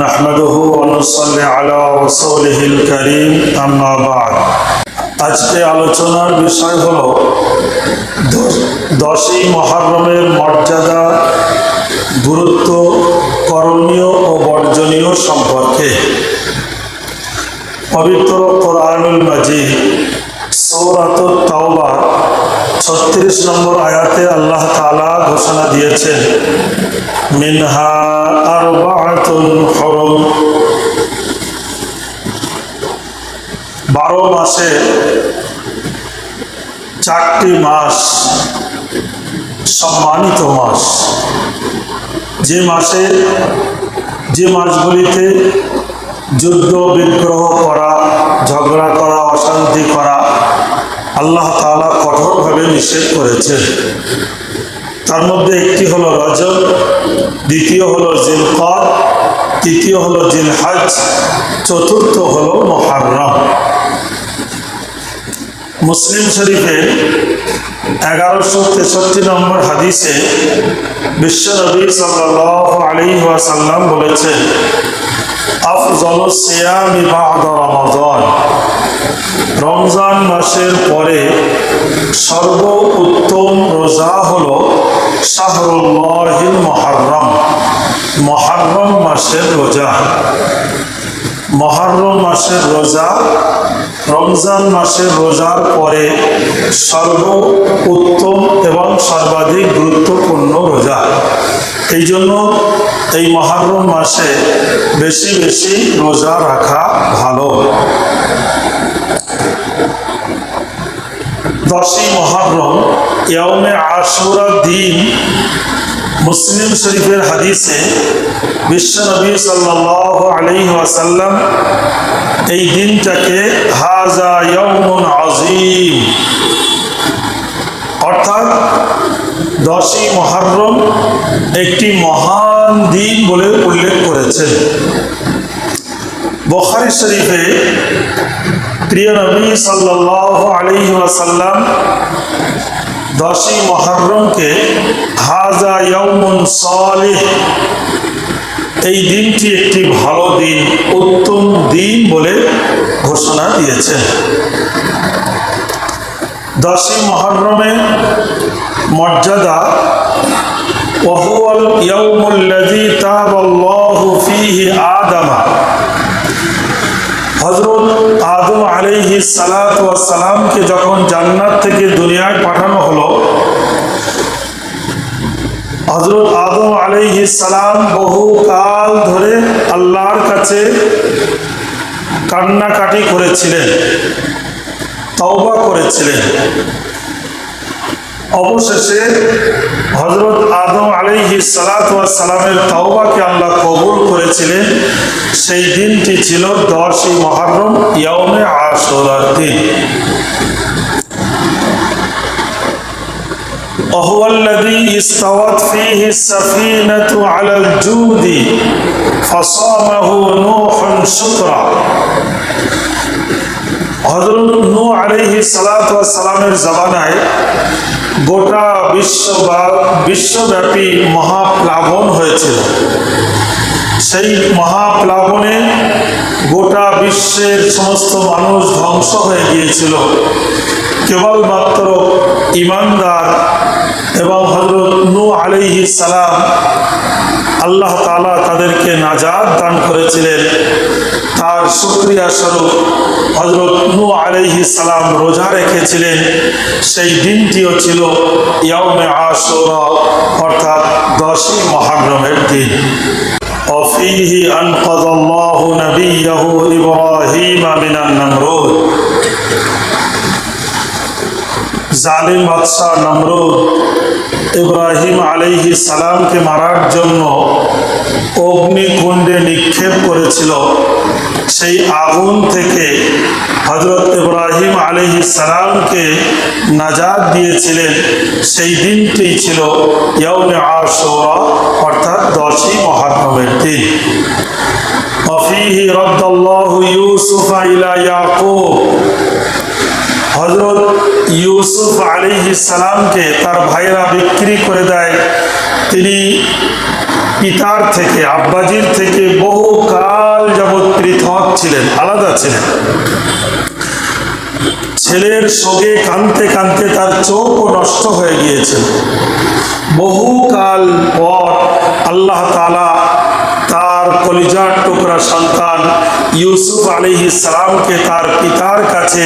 نحمده ونصلي على رسوله الكريم أما بعد আজকে আলোচনার বিষয় হল দশ- দশই মহারমের মর্যাদা গুরুত্ব করণীয় ও বর্জনীয় সম্পর্কে পবিত্র কোরআনুল মাজিদ সৌরাত তাওবা ছত্রিশ নম্বর আয়াতে আল্লাহ তাআলা ঘোষণা দিয়েছেন, মিনহা আরবাআতুন হুরুম বারো মাসে চারটি মাস সম্মানিত মাস। যে মাসে, যে মাসগুলিতে যুদ্ধ, বিগ্রহ করা, ঝগড়া করা, অশান্তি করা আল্লাহ তাআলা কঠোরভাবে নিষেধ করেছেন তার মধ্যে একটি হলো রজব, দ্বিতীয় হলো জিলকদ তৃতীয় হলো জিলহাজ, চতুর্থ হলো মহারম মুসলিম শরীফে এগারোশো তেষট্টি নম্বর হাদিসে বিশ্বনবী সাল্লাহ আলী ওয়াসাল্লাম বলেছেন, আফজল সিয়ামি বাদ রমজান রমজান মাসের পরে সর্ব উত্তম রোজা হল শাহরুল্লাহিল মহারম। মহারম মাসের রোজা। মহারম মাসের রোজা, রমজান মাসের রোজার পরে সর্ব উত্তম এবং সর্বাধিক গুরুত্বপূর্ণ রোজা। এই জন্য এই মহারম মাসে বেশি বেশি রোজা রাখা ভালো। দশই মহারম ইয়মে আশুরা দিন মুসলিম শরীফের হাদিসে এই দিনটাকে অর্থাৎ দশই মহারম একটি মহান দিন বলে উল্লেখ করেছেন। বখারি শরীফে প্রিয় নবী সাল্লাল্লাহু আলাইহি ওয়াসাল্লাম দশই মহরমকে হাজা ইয়ৌমুন সালিহ এই দিনটি একটি ভালো দিন উত্তম দিন বলে ঘোষণা দিয়েছেন দশই মহরমের মর্যাদা وهو اليوم الذي تاب الله فيه آدم সালামকে যখন জান্নাত থেকে দুনিয়ায় পাঠানো হলো হজরত আদম আলাইহি সালাম বহু কাল ধরে আল্লাহর কাছে কান্নাকাটি করেছিলেন, তওবা করেছিলেন। অবশেষে হজরত আদম আলাইহি সালামের তওবাকে আল্লাহ কবুল করেছিলেন সেই দিনটি ছিল দশই মহরম ইয়মে আশুরার দিন وهو الذي استوت فيه السفينة على الجود فصامه نوح شكرا হজরত নূ আলাইহি সালামের জামানায় গোটা বিশ্ব বিশ্বব্যাপী মহাপ্লাবন হয়েছিল। সেই মহাপ্লাবনে গোটা বিশ্বের সমস্ত মানুষ ধ্বংস হয়ে গিয়েছিল। কেবলমাত্র ইমানদার এবং হজরত নু আলাইহি সালাম আল্লাহ তালা তাদেরকে নাজাদ দান করেছিলেন। তার শুক্রিয়া স্বরূপ হজরত নূ আলাইহি সালাম রোজা রেখেছিলেন সেই দিনটিও ছিল ইয়াউমে আশুরা অর্থাৎ দশই মহারমের দিন وفيه أنقذ الله نبيه إبراهيم من النمرود জালিম বাদশাহ নমরুদ ইব্রাহিম আলহি সালামকে মারার জন্য অগ্নিকুণ্ডে নিক্ষেপ করেছিল। সেই আগুন থেকে হজরত ইব্রাহিম আলহি সালামকে নাজাদ দিয়েছিলেন। সেই দিনটি ছিল ইয়মে আশোরা, অর্থাৎ দশই মহাত্মের দিন। হজরত ইউসুফ আলী সালামকে তার ভাইরা বিক্রি করে দেয়। তিনি পিতার থেকে, আব্বাজির থেকে বহু কাল যাবৎ পৃথক ছিলেন, আলাদা ছিলেন। ছেলের সঙ্গে কানতে কানতে তার চোখও নষ্ট হয়ে গিয়েছে। বহুকাল পর আল্লাহ তালা তার কলিজার টুকরা সন্তান ইউসুফ আলী ইসলামকে তার পিতার কাছে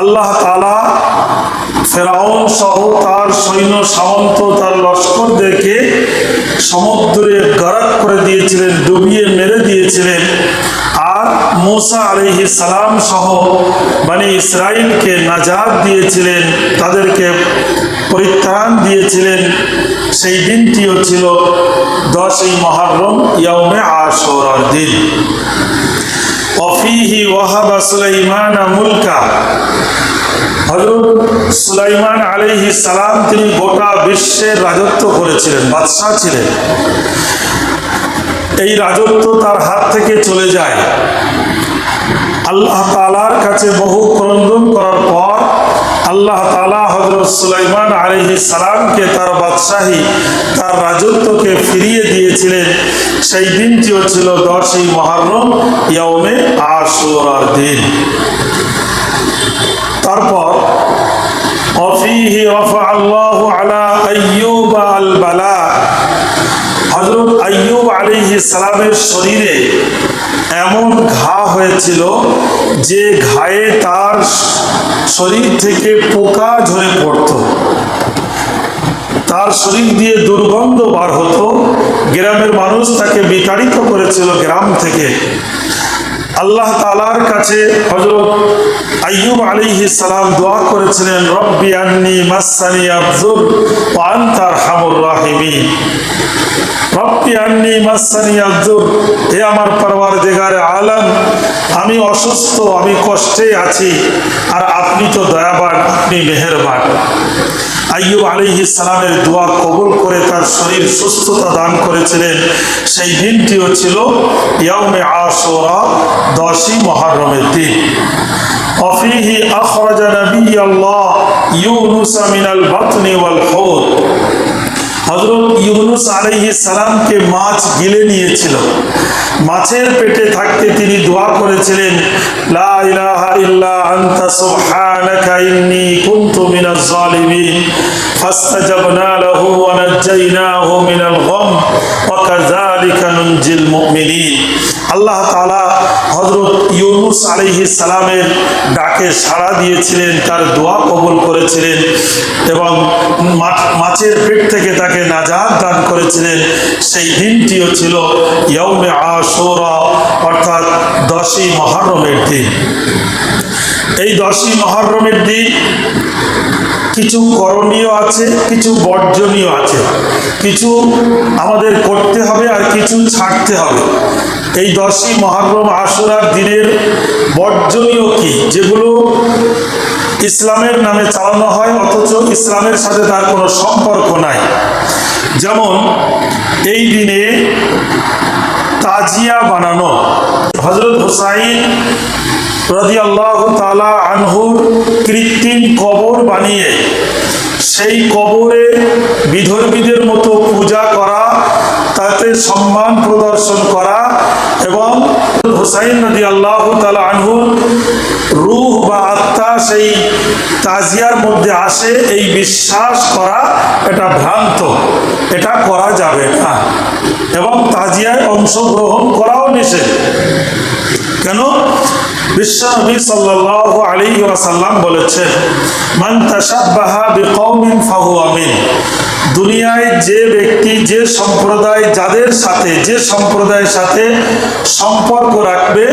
আল্লাহ তালা ফেরাউন সহ তার সৈন্য সামন্ত তার লস্করদেরকে সমুদ্রে গরক করে দিয়েছিলেন, ডুবিয়ে মেরে দিয়েছিলেন। আর মুসা আলিহি সালাম সহ মানে ইসরায়েলকে নাজাদ দিয়েছিলেন, তাদেরকে পরিত্রাণ দিয়েছিলেন। সেই দিনটিও ছিল দশই মহারম ইয়মে আশোরার দিন। অফিহি ওয়াহাবা সুলাইমান মুলকা। সুলাইমান সালাম, তিনি গোটা বিশ্বের রাজত্ব করেছিলেন ছিলেন। এই রাজত্ব তার হাত থেকে চলে যায়। আল্লাহ তালার কাছে বহু ক্রন্দন করার পর আল্লাহ তালা হজরত সুলাইমান আলহি সালামকে তার বাদশাহী তার রাজত্বকে ফিরিয়ে দিয়েছিলেন। সেই দিনটিও ছিল দশই মহারম ইয়মে আশুরার দিন। তারপর, অফিহি অফা আল্লাহ আলা আইয়ুব আল বালা। হজরত আইয়ুব আলিহি সালামের শরীরে এমন ঘা হয়েছিল যে ঘায়ে তার শরীর থেকে পোকা ঝরে পড়ত। তার শরীর দিয়ে দুর্গন্ধ বার হতো। গ্রামের মানুষ তাকে বিতাড়িত করেছিল গ্রাম থেকে। আল্লাহ তালার কাছে হজরত আইয়ুব আলিহি সালাম দোয়া করেছিলেন, রব্বি আন্নি মাসানি আফজুল পান্তার হামুর রাহিমি আন্নি আমার আমি অসুস্থ, আমি কষ্টে আছি, আর আপনি তো দয়াবান, আপনি মেহেরবান। আইয়ুব আলিহি সালামের দোয়া কবুল করে তার শরীর সুস্থতা দান করেছিলেন। সেই দিনটিও ছিল ইয়মে আশোরা দশই মহারমের দিন। অফিহি আখরাজ নবী আল্লাহ ইউনুস মিনাল বাতনি ওয়াল হুদ হজরত ইউনুস আলাইহি সালামকে মাছ গিলে নিয়েছিল। মাছের পেটে থাকতে তিনি দোয়া করেছিলেন আল্লাহ তাআলা হযরত ইউনুস আলাইহিস সালামের ডাকে সাড়া দিয়েছিলেন, তার দোয়া কবল করেছিলেন এবং মাছের পেট থেকে তাকে নাজাত দান করেছিলেন। সেই দিনটিও ছিল ইয়মে আশুরা, অর্থাৎ দশই মহরমের দিন। এই দশই মহরমের দিন কিছু করণীয় আছে, কিছু বর্জনীয় আছে। কিছু আমাদের করতে হবে আর কিছু ছাড়তে হবে। এই দশই মহরম আশুরার দিনের বর্জনীয় কি? যেগুলো ইসলামের নামে চালানো হয়, অথচ ইসলামের সাথে তার কোনো সম্পর্ক নাই। যেমন, এই দিনে তাজিয়া বানানো। হজরত হুসাইন রাজি আল্লাহ তালা আনহুর কৃত্রিম কবর বানিয়ে, সেই কবরে বিধর্মীদের মতো পূজা করা তাতে সম্মান প্রদর্শন করা এবং হুসাইন নদী আল্লাহ আনহুর রুহ বা আত্মা সেই তাজিয়ার মধ্যে আসে, এই বিশ্বাস করা এটা ভ্রান্ত। এটা করা যাবে না। এবং তাজিয়ায় অংশগ্রহণ করাও নিষেধ। কেন? বিশ্বনবী সাল্লাল্লাহু আলাইহি ওয়াসাল্লাম বলেছেন, মান তাশাব্বাহা বিকওমিন ফাহুয়া মিন দুনিয়ায় যে ব্যক্তি, যে সম্প্রদায়, যাদের সাথে, যে সম্প্রদায়ের সাথে সম্পর্ক রাখবে,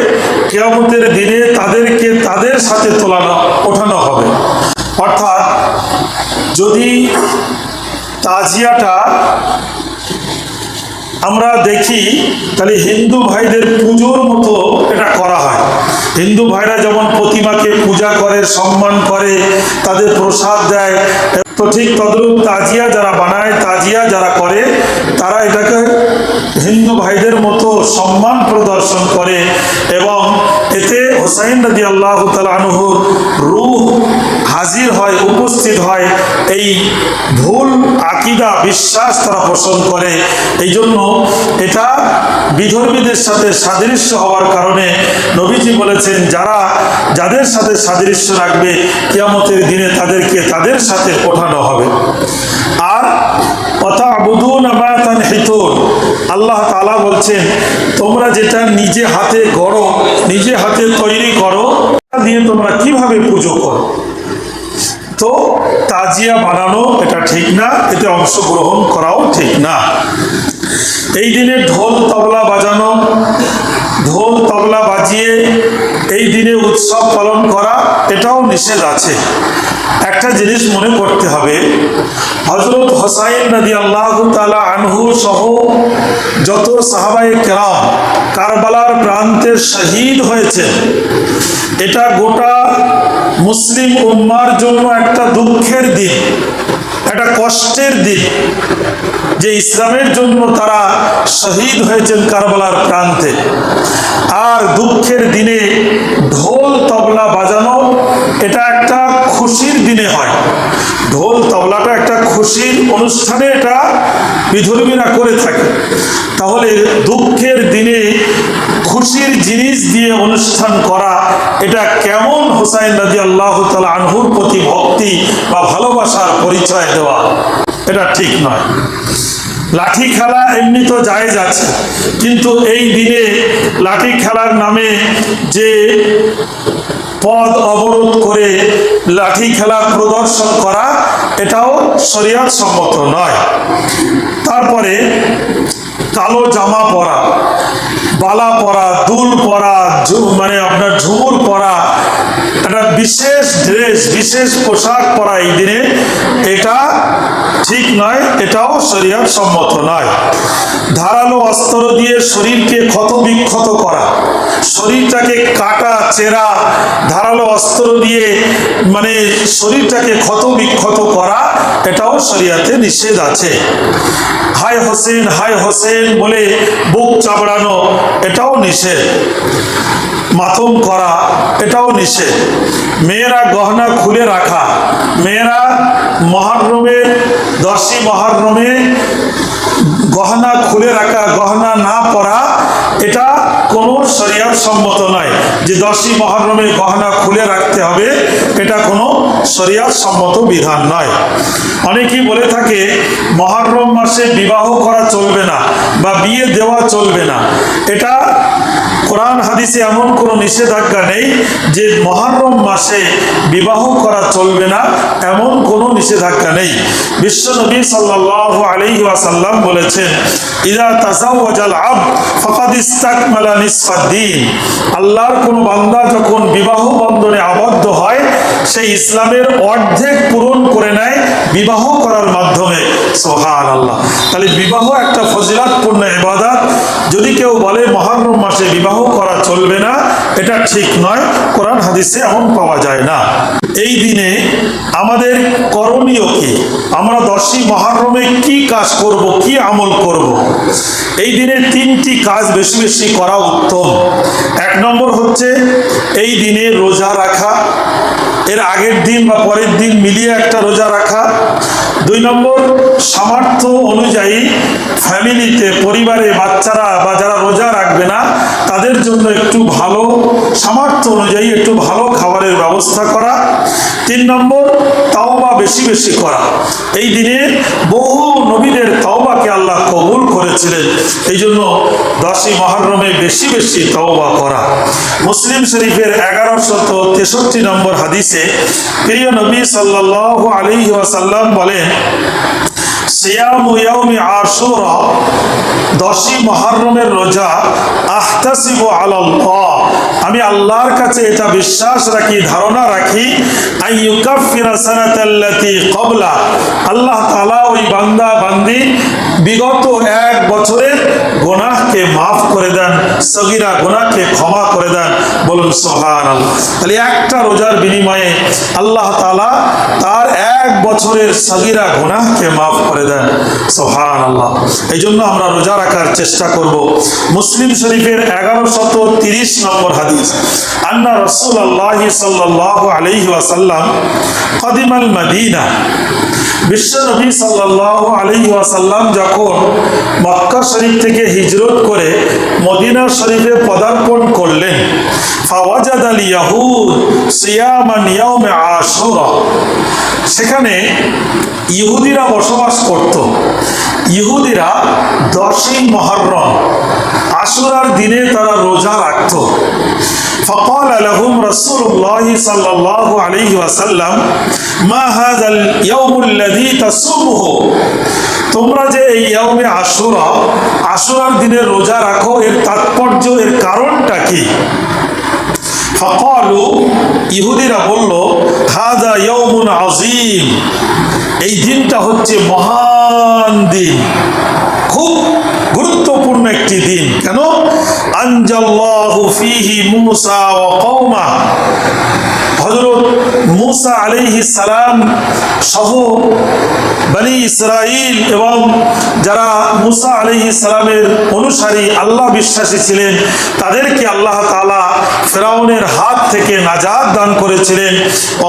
কিয়ামতের দিনে তাদেরকে তাদের সাথে তোলানো, ওঠানো হবে। অর্থাৎ যদি তাজিয়াটা আমরা দেখি, তাহলে হিন্দু ভাইদের পুজোর মতো এটা করা হয়। হিন্দু ভাইরা যেমন প্রতিমাকে পূজা করে, সম্মান করে, তাদের প্রসাদ দেয় তো ঠিক তদ্রূপ তাজিয়া যারা বানায় তাজিয়া যারা করে তারা এটাকে হিন্দু ভাইদের মতো সম্মান প্রদর্শন করে এবং এতে হোসাইন রাজি আল্লাহ আনহুর রূহ হাজির হয়, উপস্থিত হয়, এই ভুল আকিদা, বিশ্বাস তারা পোষণ করে। এই জন্য এটা বিধর্মীদের সাথে সাদৃশ্য হওয়ার কারণে নবীজি বলেছেন, যারা যাদের সাথে সাদৃশ্য রাখবে, কিয়ামতের দিনে তাদেরকে তাদের সাথে ওঠানো হবে। আর কথা আবুদুন আমায়াতান হিতুন আল্লাহ তালা বলছেন, তোমরা যেটা নিজে হাতে গড়ো, নিজে হাতে তৈরি করো দিয়ে তোমরা কীভাবে পুজো করো? তো তাজিয়া বানানো এটা ঠিক না, এতে অংশগ্রহণ করাও ঠিক না। এই দিনে ঢোল তবলা বাজানো, ঢোল তবলা বাজিয়ে এই দিনে উৎসব পালন করা, এটাও নিষেধ আছে। একটা জিনিস মনে করতে হবে। হজরত হোসাইন নদী আল্লাহ তালা আনহু সহ যত সাহাবাই কেরাম কারবালার প্রান্তে শহীদ হয়েছে, এটা গোটা মুসলিম উম্মার জন্য একটা দুঃখের দিন, একটা কষ্টের দিন যে ইসলামের জন্য তারা শহীদ হয়েছেন কারবালার প্রান্তে। আর দুঃখের দিনে ঢোল, তবলা বাজানো, এটা একটা হয়। ঢোল তবলাটা একটা খুশির অনুষ্ঠানে এটা বিধর্মীরা করে থাকে। তাহলে দুঃখের দিনে খুশির জিনিস দিয়ে অনুষ্ঠান করা, এটা কেমন হোসাইন রাজি আল্লাহ তালা আনহুর প্রতি ভক্তি বা ভালোবাসার পরিচয় দেওয়া, এটা ঠিক নয়। লাঠি খেলা এমনি তো জায়েজ আছে, কিন্তু এই দিনে লাঠি খেলার নামে যে পদ অবরোধ করে লাঠি খেলা প্রদর্শন করা, এটাও শরিয়াত সম্মত নয়। তারপরে কালো জামা পরা, বালা পরা, দুল পরা মানে আপনার ঝুমুর পরা একটা বিশেষ ড্রেস বিশেষ পোশাক পরা এই দিনে এটা ঠিক নয়, এটাও শরীয়ত সম্মত নয়। ধারালো অস্ত্র দিয়ে শরীরকে ক্ষত বিক্ষত করা, শরীরটাকে কাটা, চেরা, ধারালো অস্ত্র দিয়ে মানে শরীরটাকে ক্ষত বিক্ষত করা, এটাও শরিয়াতে নিষেধ আছে। হাই হোসেন হাই হোসেন বলে বুক চাবড়ানো এটাও নিষেধ। মাথম করা, এটাও নিষেধ। মেয়েরা গহনা খুলে রাখা, মেয়েরা মহারমের দশী মহারমে গহনা খুলে রাখা, গহনা না পরা, এটা কোনো শরিয়ার সম্মত নয়। যে দশই মহরমে গহনা খুলে রাখতে হবে, এটা কোনো শরিয়ার সম্মত বিধান নয়। অনেকেই বলে থাকে, মহরম মাসে বিবাহ করা চলবে না বা বিয়ে দেওয়া চলবে না। এটা কোরআন হাদিসে এমন কোনো নিষেধাজ্ঞা নেই যে মহারম মাসে বিবাহ করা চলবে না, এমন কোনো নিষেধাজ্ঞা নেই। বিশ্বনবী সাল্লাল্লাহু আলাইহি ওয়াসাল্লাম বলেছেন, ইদা তাজাওয়াজাল আবদ ফাকাদ ইস্তাকমালা আল্লাহর কোন বান্দা যখন বিবাহ বন্ধনে আবদ্ধ হয় সেই ইসলামের অর্ধেক পূরণ করে নেয় বিবাহ করার মাধ্যমে। সোহান আল্লাহ তাহলে বিবাহ একটা ফজিলাতপূর্ণ ইবাদত। যদি কেউ বলে মহারম মাসে বিবাহ করা চলবে না, এটা ঠিক নয়। কোরআন হাদিসে এমন পাওয়া যায় না। এই দিনে আমাদের করণীয় কি? আমরা দশই মহারমে কি কাজ করব, কি আমল করব? এই দিনে তিনটি কাজ বেশি বেশি করা উত্তম। এক নম্বর হচ্ছে এই দিনে রোজা রাখা, এর আগের দিন বা পরের দিন মিলিয়ে একটা রোজা রাখা। দুই নম্বর, সামর্থ্য অনুযায়ী ফ্যামিলিতে, পরিবারে বাচ্চারা বা যারা রোজা রাখবে না, তাদের জন্য একটু ভালো সামর্থ্য অনুযায়ী একটু ভালো খাবারের ব্যবস্থা করা। তিন নম্বর, তাওবা বেশি বেশি করা। এই দিনে বহু নবীদের তাওবাকে আল্লাহ কবুল করেছিলেন। এই জন্য দশই মহরমে বেশি বেশি তওবা করা। মুসলিম শরীফের এগারোশত তেষট্টি নম্বর হাদিসে প্রিয় নবী সাল্লাল্লাহু আলাইহি ওয়াসাল্লাম বলেন আমি আল্লাহর কাছে এটা বিশ্বাস রাখি, ধারণা রাখি ক্বাবলা। আল্লাহ ওই বান্দা, বান্দি বিগত এক বছরের গোনাহকে মাফ করে দেন, সগিরা গোনাহকে ক্ষমা করে দেন। বলুন সোহান তাহলে একটা রোজার বিনিময়ে আল্লাহ তালা তার এক বছরের সগিরা গোনাহকে মাফ করে দেন। সোহান আল্লাহ এই জন্য আমরা রোজা রাখার চেষ্টা করব। মুসলিম শরীফের এগারো শত তিরিশ নম্বর হাদিস। আন্না রসুল আল্লাহ সাল্লাহ আলহি ওয়াসাল্লাম কদিমাল মদিনা বিশ্বনবী সাল্লাহ আলী ওয়াসাল্লাম যখন মক্কা শরীফ থেকে হিজরত করে মদিনা শরীফে পদার্পণ করলেন ফাওয়াজাদ আল ইয়াহুদ সিয়ামান ইয়াউমে আশুরা। সেখানে ইহুদিরা বসবাস করত। ইহুদিরা দশই মহরম আশুরার দিনে তারা রোজা রাখত فقال لهم رسول الله صلى الله عليه وسلم ما هذا اليوم الذي تصومه তোমরা যে এই ইয়মে আশুরা আশুরার দিনে রোজা রাখো এর তাৎপর্য এর কারণটা কি ফকালু ইহুদিরা বলল হাদা ইয়মুন আজিম এই দিনটা হচ্ছে মহান দিন খুব গুরুত্বপূর্ণ দিন কেন? আনজাল্লাহু ফিহি মুসা ওয়া কওমা। হযরত মুসা আলাইহিস সালাম সহ বনি ইসরাইল এবং যারা মুসা আলাইহিস সালামের অনুসারী আল্লাহ বিশ্বাসী ছিলেন তাদেরকে আল্লাহ তাআলা ফেরাউনের হাত থেকে নাজাত দান করেছিলেন।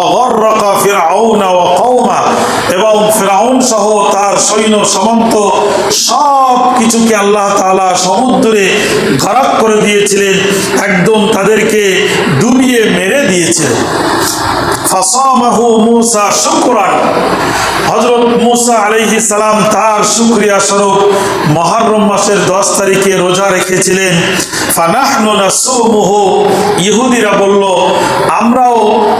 অগর্রকা ফিরাউনা ওয়া কওমা। এবং ফেরাউন সহ তার সৈন্য সমন্ত সব কিছুকে আল্লাহ তালা সমুদ্রে ঘরাক করে দিয়েছিলেন, একদম তাদেরকে ডুবিয়ে মেরে দিয়েছিলেন। ফাসামাহু মুসা শুকরান হযরত মুসা আলাইহিস সালাম তার শুকরিয়া স্বরূপ মুহররম মাসের 10 তারিখে রোজা রেখেছিলেন ফানাহনু নাসুমুহু ইহুদিরা বলল আমরাও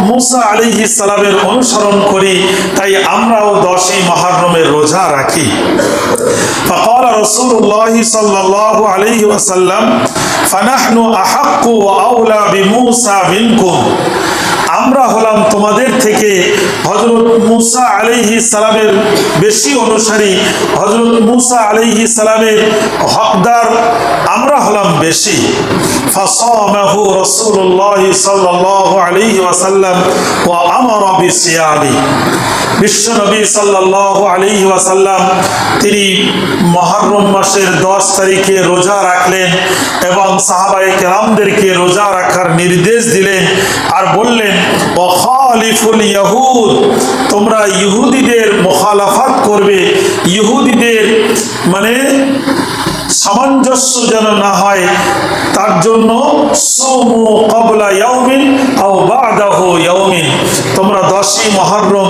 মুসা আলাইহিস সালামের অনুসরণ করি তাই আমরাও 10ই মুহররমের রোজা রাখি فقال رسول الله صلى الله عليه وسلم فنحن أحق وأولى بموسى منكم আমরা হলাম তোমাদের থেকে হজরত মুসা আলাইহি সালামের বেশি অনুসারী হজরত মুসা আলাইহি সালামের হকদার আমরা হলাম বেশি فصامه رسول الله صلى الله عليه وسلم وأمر بصيامه বিশ্বনবী সাল্লাহ আলী ওয়াসাল্লাম তিনি মহরম মাসের দশ তারিখে রোজা রাখলেন এবং সাহাবাই কেরামদেরকে রোজা রাখার নির্দেশ দিলেন আর বললেন অখালিফুল ইয়াহুদ। তোমরা ইহুদিদের মোখালাফাত করবে। ইহুদিদের মানে সামঞ্জস্য যেন না হয়, তার জন্য ইয়াউমিন। তোমরা দশই মহরম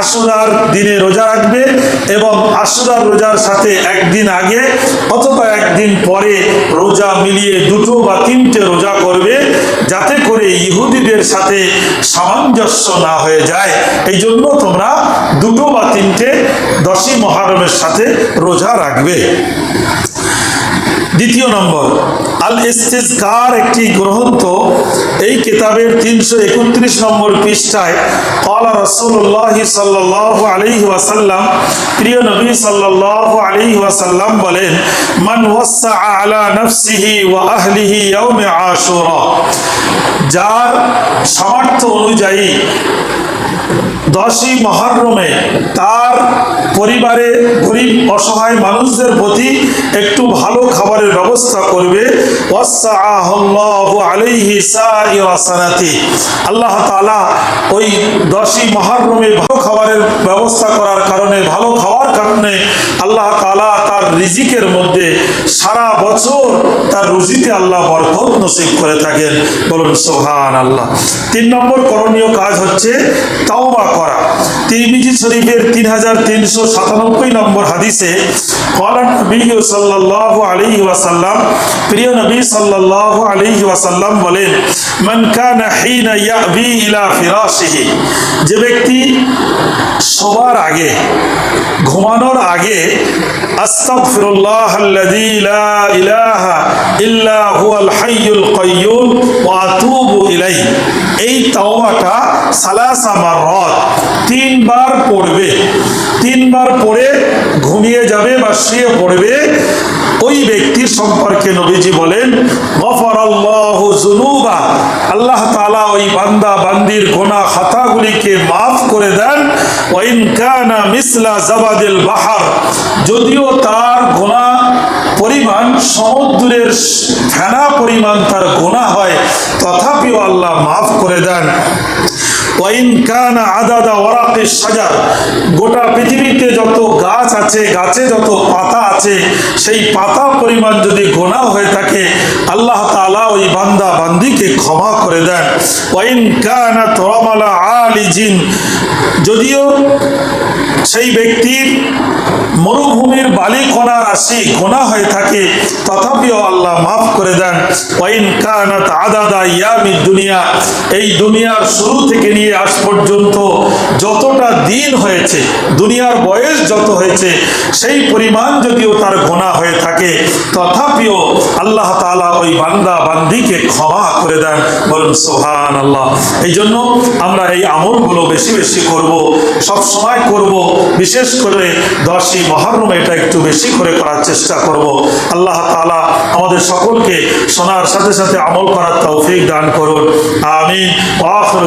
আশুরার দিনে রোজা রাখবে এবং আশুরার রোজার সাথে একদিন আগে অথবা একদিন পরে রোজা মিলিয়ে দুটো বা তিনটে রোজা করবে, যাতে করে ইহুদিদের সাথে সামঞ্জস্য না হয়ে যায়। এই জন্য তোমরা দুটো বা তিনটে দশই মহরমের সাথে রোজা রাখবে। দ্বিতীয় নম্বর আল ইস্তেজকার একটি গ্রন্থ, এই কিতাবের তিনশো একত্রিশ নম্বর পৃষ্ঠায় সাল্লাহ আলহি ওয়াসাল্লাম প্রিয় নবী সাল্লাহ আলহি ওয়াসাল্লাম বলেন, মান আলা নফসিহি ওয়া আহলিহি ইয়াউমে যার সামর্থ্য অনুযায়ী দশই মহারমে তার পরিবারে গরিব, অসহায় মানুষদের প্রতি একটু ভালো খাবারের ব্যবস্থা করবে। আল্লাহ ওই দশই মহারমে ভালো খাবারের ব্যবস্থা করার কারণে, ভালো খাওয়ার কারণে আল্লাহ তালা রিজিকের মধ্যে সারা বছর তার রুজিতে আল্লাহ বরকত নসিব করে থাকেন। বলুন সোহান আল্লাহ তিন নম্বর করণীয় কাজ হচ্ছে তাওবা করা। তিরমিজি শরীফের তিন হাজার তিনশো সাতানব্বই নম্বর হাদিসে সাল্লাহ আলী ওয়াসাল্লাম, প্রিয় নবী সাল্লাহ আলী ওয়াসাল্লাম বলেন যে ব্যক্তি শোবার আগে, ঘুমানোর আগে এই তাওবাটা সালাসা মাররাত, তিনবার পড়বে। তিনবার পড়ে ঘুমিয়ে যাবে বা শুয়ে পড়বে, ওই ব্যক্তির সম্পর্কে নবীজি বলেন, গফরাল্লাহু যুনুবা আল্লাহ তালা ওই বান্দা, বান্দির গোনা খাতাগুলিকে মাফ করে দেন। ওয়াইন কানা মিসলা জাবাদিল বাহার, যদিও তার গোনা পরিমাণ সমুদ্রের ফেনা পরিমাণ তার গোনা হয়, তথাপিও আল্লাহ মাফ করে দেন। গোটা পৃথিবীতে যত গাছ আছে, গাছে যত পাতা আছে, সেই পাতা পরিমাণ যদি গোনা হয়ে থাকে, আল্লাহ তাআলা ওই বান্দা বান্দিকে ক্ষমা করে দেন। ওয়াইন কানা তরমালা আলিজিন। যদিও সেই ব্যক্তির মরুভূমির বালিকণা রাশি গোনা হয়ে থাকে, তথাপিও আল্লাহ মাফ করে দেন। ওয়াইন কানাত আদাদা ইয়ামি দুনিয়া। এই দুনিয়ার শুরু থেকে নিয়ে আজ পর্যন্ত যতটা দিন হয়েছে, দুনিয়ার বয়স যত হয়েছে, সেই পরিমাণ যদিও তার গোনা হয়ে থাকে, তথাপিও আল্লাহ তাআলা ওই বান্দা, বান্দিকে ক্ষমা করে দেন। বলুন সোহান আল্লাহ এই জন্য আমরা এই আমলগুলো বেশি বেশি করব সব সময় করব, বিশেষ করে দশই মহরম এটা একটু বেশি করে করার চেষ্টা করব। আল্লাহ তালা আমাদের সকলকে শোনার সাথে সাথে আমল করার তৌফিক দান করুন। আমিন। ওয়াখির